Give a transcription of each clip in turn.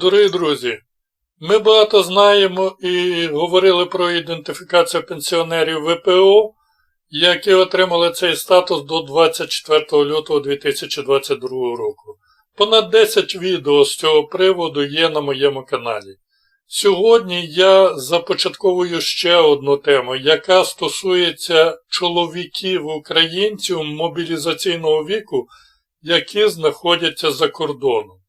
Дорогі друзі, ми багато знаємо і говорили про ідентифікацію пенсіонерів ВПО, які отримали цей статус до 24 лютого 2022 року. Понад 10 відео з цього приводу є на моєму каналі. Сьогодні я започатковую ще одну тему, яка стосується чоловіків українців мобілізаційного віку, які знаходяться за кордоном.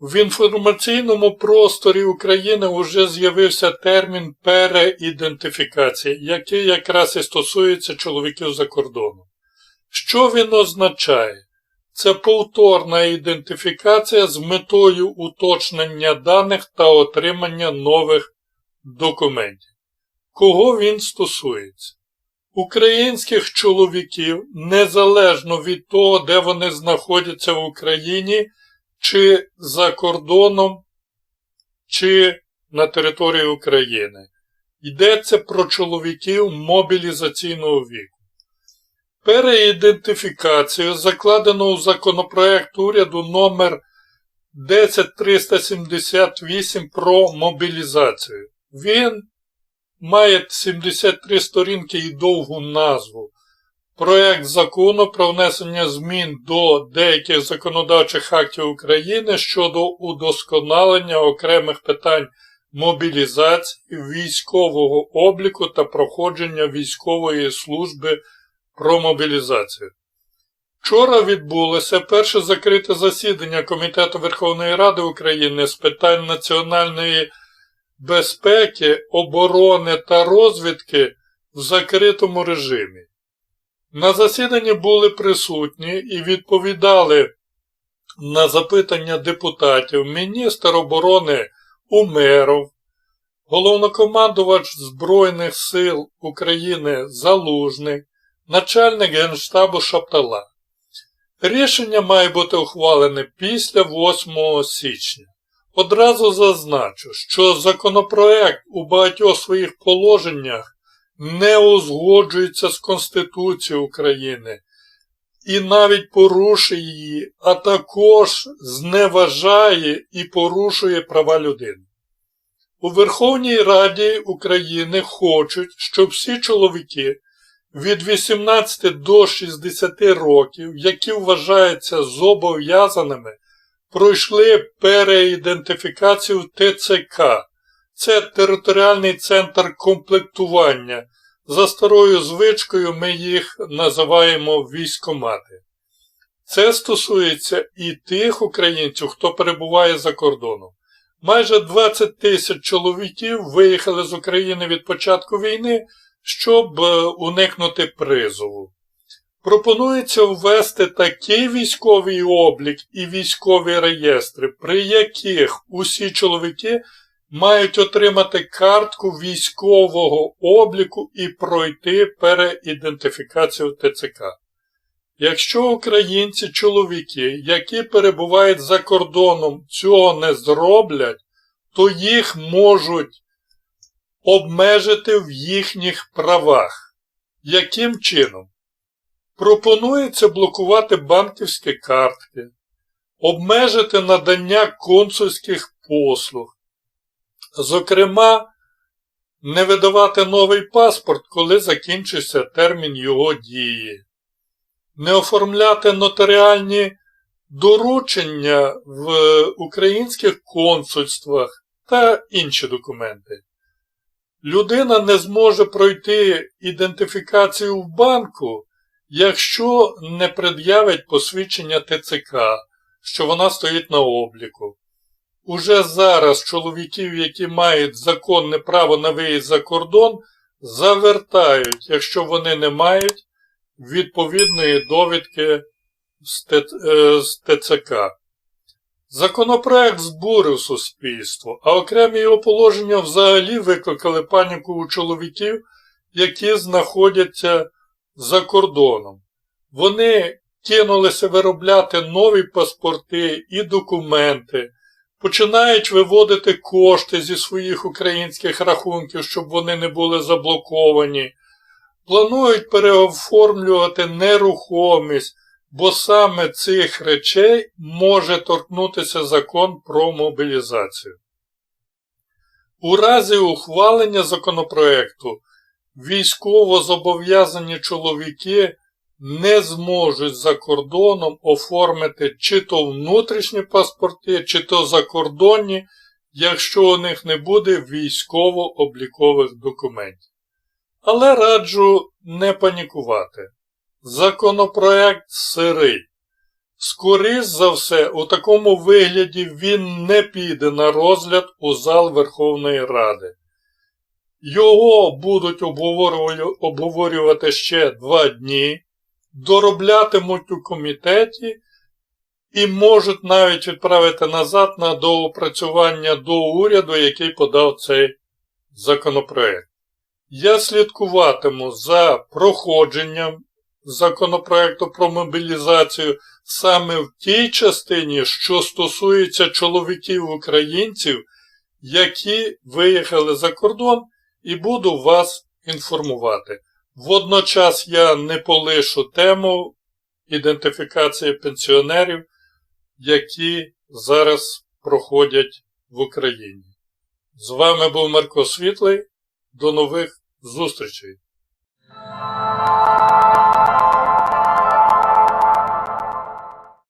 В інформаційному просторі України вже з'явився термін переідентифікація, який якраз і стосується чоловіків за кордоном. Що він означає? Це повторна ідентифікація з метою уточнення даних та отримання нових документів. Кого він стосується? Українських чоловіків незалежно від того, де вони знаходяться в Україні чи за кордоном, чи на території України. Йдеться про чоловіків мобілізаційного віку. Переідентифікацію закладено у законопроект уряду номер 10378 про мобілізацію. Він має 73 сторінки і довгу назву. Проект закону про внесення змін до деяких законодавчих актів України щодо удосконалення окремих питань мобілізації, військового обліку та проходження військової служби про мобілізацію. Вчора відбулося перше закрите засідання Комітету Верховної Ради України з питань національної безпеки, оборони та розвідки в закритому режимі. На засіданні були присутні і відповідали на запитання депутатів міністр оборони Умеров, головнокомандувач Збройних сил України Залужний, начальник Генштабу Шаптала. Рішення має бути ухвалене після 8 січня. Одразу зазначу, що законопроект у багатьох своїх положеннях не узгоджується з Конституцією України і навіть порушує її, а також зневажає і порушує права людини. У Верховній Раді України хочуть, щоб всі чоловіки від 18 до 60 років, які вважаються зобов'язаними, пройшли переідентифікацію ТЦК. Це територіальний центр комплектування. За старою звичкою ми їх називаємо військомати. Це стосується і тих українців, хто перебуває за кордоном. Майже 20 тисяч чоловіків виїхали з України від початку війни, щоб е, уникнути призову. Пропонується ввести такий військовий облік і військові реєстри, при яких усі чоловіки мають отримати картку військового обліку і пройти переідентифікацію ТЦК. Якщо українці-чоловіки, які перебувають за кордоном, цього не зроблять, то їх можуть обмежити в їхніх правах. Яким чином? Пропонується блокувати банківські картки, обмежити надання консульських послуг, Зокрема, не видавати новий паспорт, коли закінчиться термін його дії, не оформляти нотаріальні доручення в українських консульствах та інші документи. Людина не зможе пройти ідентифікацію в банку, якщо не пред'явить посвідчення ТЦК, що вона стоїть на обліку. Уже зараз чоловіків, які мають законне право на виїзд за кордон, завертають, якщо вони не мають відповідної довідки з ТЦК. Е, Законопроект збурив суспільство, а окремі його положення взагалі викликали паніку у чоловіків, які знаходяться за кордоном. Вони кинулися виробляти нові паспорти і документи починають виводити кошти зі своїх українських рахунків, щоб вони не були заблоковані, планують переоформлювати нерухомість, бо саме цих речей може торкнутися закон про мобілізацію. У разі ухвалення законопроекту військово зобов'язані чоловіки не зможуть за кордоном оформити чи то внутрішні паспорти, чи то закордонні, якщо у них не буде військово-облікових документів. Але раджу не панікувати. Законопроект сирий. Скоріш за все, у такому вигляді він не піде на розгляд у зал Верховної Ради. Його будуть обговорювати ще два дні, дороблятимуть у комітеті і можуть навіть відправити назад на доопрацювання до уряду, який подав цей законопроект. Я слідкуватиму за проходженням законопроекту про мобілізацію саме в тій частині, що стосується чоловіків-українців, які виїхали за кордон, і буду вас інформувати. Водночас я не полишу тему ідентифікації пенсіонерів, які зараз проходять в Україні. З вами був Марко Світлий. До нових зустрічей!